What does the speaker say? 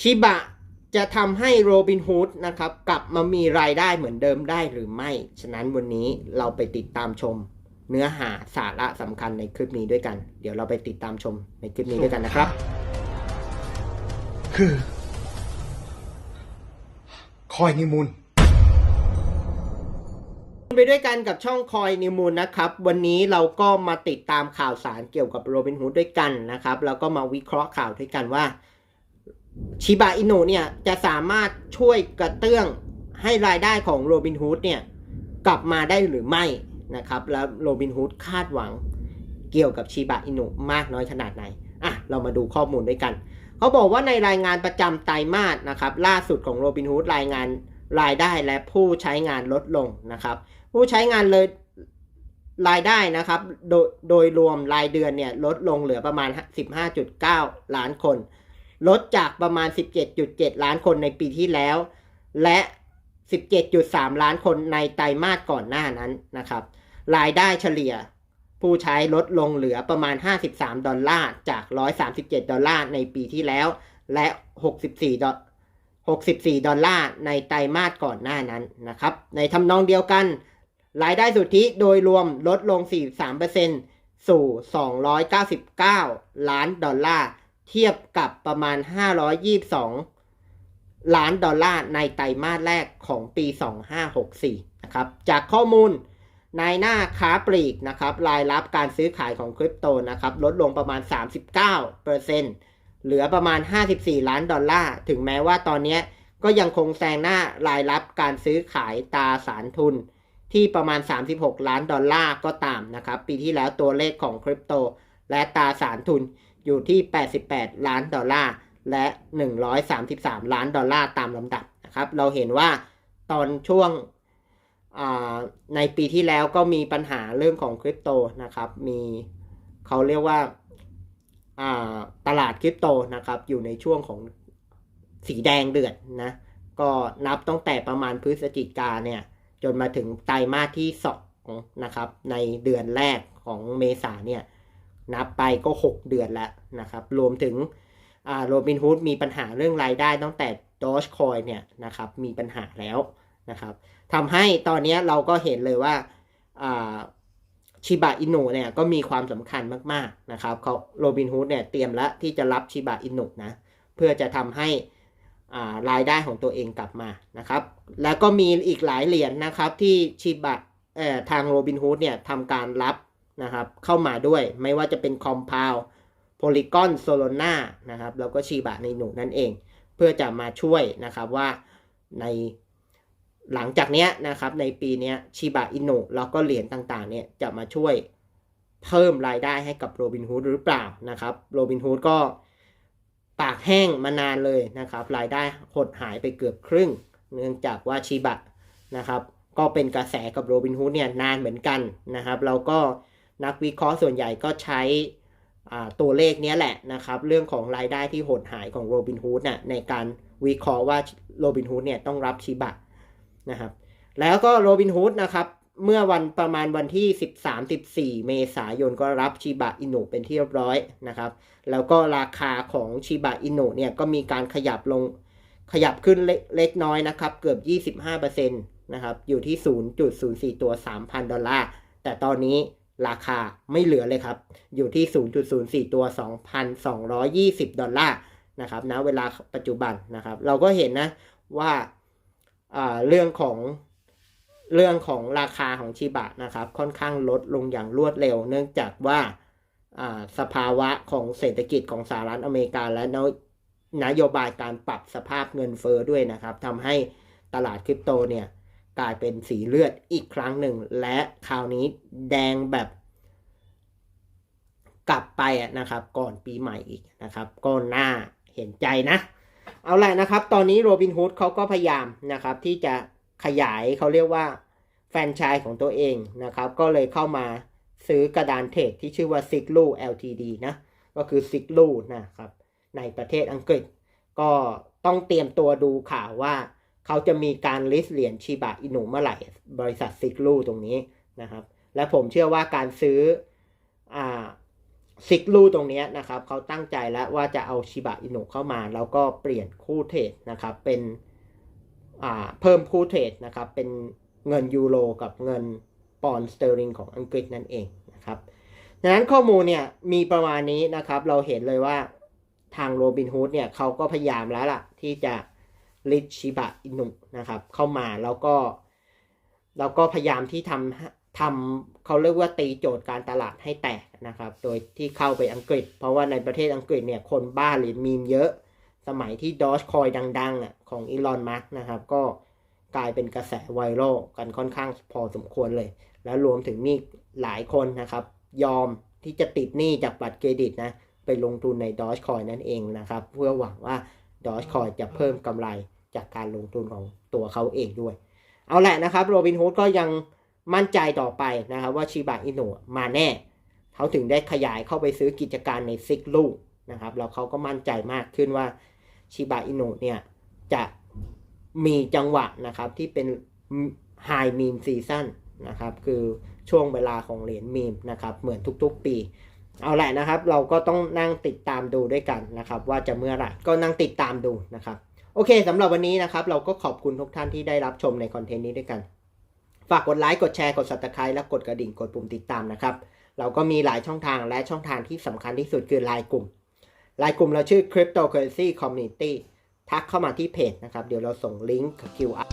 ชิบะจะทำให้โรบินฮูดนะครับ กลับมามีรายได้เหมือนเดิมได้หรือไม่ ฉะนั้นวันนี้เราไปติดตามชม เนื้อหาสาระสำคัญในคลิปนี้ด้วยกัน เดี๋ยวเราไปติดตามชมในคลิปนี้ด้วยกันนะครับ คือ คอยนิมูลไปด้วยกันกับช่องคอยนิวมูลนะครับ วันนี้เราก็มาติดตามข่าวสารเกี่ยวกับโรบินฮูดด้วยกันนะครับ แล้วก็มาวิเคราะห์ข่าวด้วยกันว่า ชิบะอินุเนี่ยจะสามารถช่วยกระเตื้องให้รายได้ของโรบินฮูดเนี่ยกลับมาได้หรือไม่นะครับ แล้วโรบินฮูดคาดหวังเกี่ยวกับชิบะอินุมากน้อยขนาดไหนอะเรามาดูข้อมูลด้วยกันเขาบอกว่าในรายงานประจำไตรมาสนะครับล่าสุดของโรบินฮูดรายงานรายได้และผู้ใช้งานลดลงนะครับ ผู้ใช้งานเลยรายได้นะครับโดยโดยรวมรายเดือนเนี่ยลดลงเหลือประมาณ 15.9 ล้านคน ลดจากประมาณ 17.7 ล้านคนในปีที่แล้ว และ 17.3 ล้านคนในไตรมาสก่อนหน้านั้นนะครับ รายได้เฉลี่ยผู้ใช้ลดลงเหลือประมาณ 53 ดอลลาร์จาก 137 ดอลลาร์ในปีที่แล้ว และ 64ดอล64 ดอลลาร์ในไตรมาสก่อนหน้านั้นนะครับ ในทำนองเดียวกัน รายได้สุทธิโดยรวมลดลง 43%สู่ 299 ล้านดอลลาร์ เทียบกับประมาณ 522 ล้านดอลลาร์ในไตรมาสแรกของปี 2564 นะครับ จากข้อมูลนายหน้าค้าปลีกนะครับรายรับการซื้อขายของคริปโตนะครับลดลงประมาณ 39%เหลือประมาณ 54 ล้านดอลลาร์ ถึงแม้ว่าตอนนี้ก็ยังคงแซงหน้ารายรับการซื้อขายตาสารทุน ที่ประมาณ 36 ล้านดอลลาร์ก็ตามนะครับ ปีที่แล้วตัวเลขของคริปโตและตาสารทุน อยู่ที่ 88 ล้านดอลลาร์และ 133 ล้านดอลลาร์ตามลำดับนะครับ เราเห็นว่าตอนช่วงในปีที่แล้วก็มีปัญหาเรื่องของคริปโตนะครับ มีเขาเรียกว่าตลาดคริปโตนะครับ อยู่ในช่วงของสีแดงเดือดนะ ก็นับตั้งแต่ประมาณพฤศจิกาเนี่ย จนมาถึงไตรมาสที่สองนะครับ ในเดือนแรกของเมษาเนี่ย นับไปก็ 6 เดือนแล้วนะครับ รวมถึงโรบินฮูดมีปัญหาเรื่องรายได้ตั้งแต่ดอชคอยเนี่ยนะครับมีปัญหาแล้วนะครับทำให้ตอนนี้เราก็เห็นเลยว่าชิบะอินุเนี่ยก็มีความสำคัญมากๆนะครับเขาโรบินฮูดเนี่ยเตรียมแล้วที่จะรับชิบะอินุนะเพื่อจะทำให้รายได้ของตัวเองกลับมานะครับ แล้วก็มีอีกหลายเหรียญนนะครับที่ชิบะทางโรบินฮูดเนี่ยทำการรับ นะครับ เข้ามาด้วยไม่ว่าจะเป็นคอมพาวโพลิกอนโซโลนานะครับ แล้วก็ชิบะในหนูนั่นเอง เพื่อจะมาช่วยนะครับว่าในหลังจากนี้นะครับในปีนี้ชิบะอินุแล้วก็เหรียญต่างๆเนี่ยจะมาช่วยเพิ่มรายได้ให้กับโรบินฮูดหรือเปล่านะครับโรบินฮูดก็ปากแห้งมานานเลยนะครับ รายได้หดหายไปเกือบครึ่ง เนื่องจากว่าชิบะนะครับ ก็เป็นกระแสกับโรบินฮูดเนี่ยนานเหมือนกันนะครับ เราก็ นักวิเคราะห์ส่วนใหญ่ก็ใช้ตัวเลขนี้แหละนะครับ เรื่องของรายได้ที่หดหายของโรบินฮูดน่ะในการวิเคราะห์ว่าโรบินฮูดเนี่ยต้องรับชิบะนะครับ แล้วก็โรบินฮูดนะครับ เมื่อวันประมาณวันที่ 13-14 เมษายนก็รับชิบะอินุเป็นที่เรียบร้อยนะครับ แล้วก็ราคาของชิบะอินุเนี่ยก็มีการขยับลงขยับขึ้นเล็กน้อยนะครับ เกือบ 25%นะครับ อยู่ที่ 0.04 ตัว 3,000 ดอลลาร์ แต่ตอนนี้ ราคาไม่เหลือเลยครับ อยู่ที่ 0.04 ตัว 2,220 ดอลลาร์นะครับนะเวลาปัจจุบันนะครับ เราก็เห็นนะว่าเรื่องของเรื่องของราคาของชิบะนะครับ ค่อนข้างลดลงอย่างรวดเร็ว เนื่องจากว่าสภาวะของเศรษฐกิจของสหรัฐอเมริกา และนโยบายการปรับสภาพเงินเฟอ้อด้วยนะครับทำให้ตลาดคริปโตเนี่ย กลายเป็นสีเลือดอีกครั้งหนึ่ง และคราวนี้แดงแบบกลับไปนะครับ ก่อนปีใหม่อีกนะครับ ก็น่าเห็นใจนะ เอาแหละนะครับ ตอนนี้โรบินฮูดเขาก็พยายามนะครับ ที่จะขยายเขาเรียกว่าแฟนชายของตัวเองนะครับ ก็เลยเข้ามาซื้อกระดานเทรดที่ชื่อว่า s i g l u Ltd นะ ก็คือ s i g l u นะครับ ในประเทศอังกฤษ ก็ต้องเตรียมตัวดูข่าวว่า เขาจะมีการลิสต์เหรียญชีบะอินุเมื่อไหร่บริษัท s i g l u ตรงนี้นะครับ และผมเชื่อว่าการซื้ออซิกลูตรงนี้นะครับเขาตั้งใจแล้วว่าจะเอาชิบะอินุเข้ามา แล้วก็เปลี่ยนคู่เทรดนะครับเป็นเพิ่มคู่เทรดนะครับเป็นเงินยูโรกับเงินปอนด์สเตอริงของอังกฤษนั่นเองนะครับดังนั้นข้อมูลเนี่ยมีประมาณนี้นะครับเราเห็นเลยว่าทางโรบินฮูดเนี่ยเขาก็พยายามแล้วล่ะที่จะ ลิชิบะอินุนะครับ เข้ามาแล้วก็ แล้วก็พยายามที่ทำทำเขาเรียกว่าตีโจทย์การตลาดให้แตกนะครับ โดยที่เข้าไปอังกฤษ เพราะว่าในประเทศอังกฤษเนี่ยคนบ้าเหรียญมีมเยอะ สมัยที่ดอ g คอยดังๆอะของอีลอนมัสนะครับ ก็กลายเป็นกระแสไวรัลกันค่อนข้างพอสมควรเลย แล้วรวมถึงมีหลายคนนะครับ ยอมที่จะติดหนี้จากบัตรเครดิตนะ ไปลงทุนในดอ g คอยนั่นเองนะครับ เพื่อหวังว่า ดอ g คอยจะเพิ่มกำไรจากการลงทุนของตัวเขาเองด้วย เอาแหละนะครับโรบินฮูดก็ยังมั่นใจต่อไปนะครับว่าชิบะอินุมาแน่ เขาถึงได้ขยายเข้าไปซื้อกิจการในซิกลูกนะครับแล้วเขาก็มั่นใจมากขึ้นว่าชิบะอินุเนี่ยจะมีจังหวะนะครับที่เป็นไฮมีมซีซั่นนะครับคือช่วงเวลาของเหรียญมีมนะครับเหมือนทุกๆปี เอาแหละนะครับ เราก็ต้องนั่งติดตามดูด้วยกันนะครับ ว่าจะเมื่อไหร่ก็นั่งติดตามดูนะครับ โอเคสำหรับวันนี้นะครับ เราก็ขอบคุณทุกท่านที่ได้รับชมในคอนเทนต์นี้ด้วยกัน ฝากกดไลค์กดแชร์กด subscribe และกดกระดิ่งกดปุ่มติดตามนะครับ เราก็มีหลายช่องทางและช่องทางที่สำคัญที่สุดคือไลน์กลุ่มไลน์กลุ่มเราชื่อ Cryptocurrency Community ทักเข้ามาที่เพจนะครับ เดี๋ยวเราส่งลิงก์กับ QR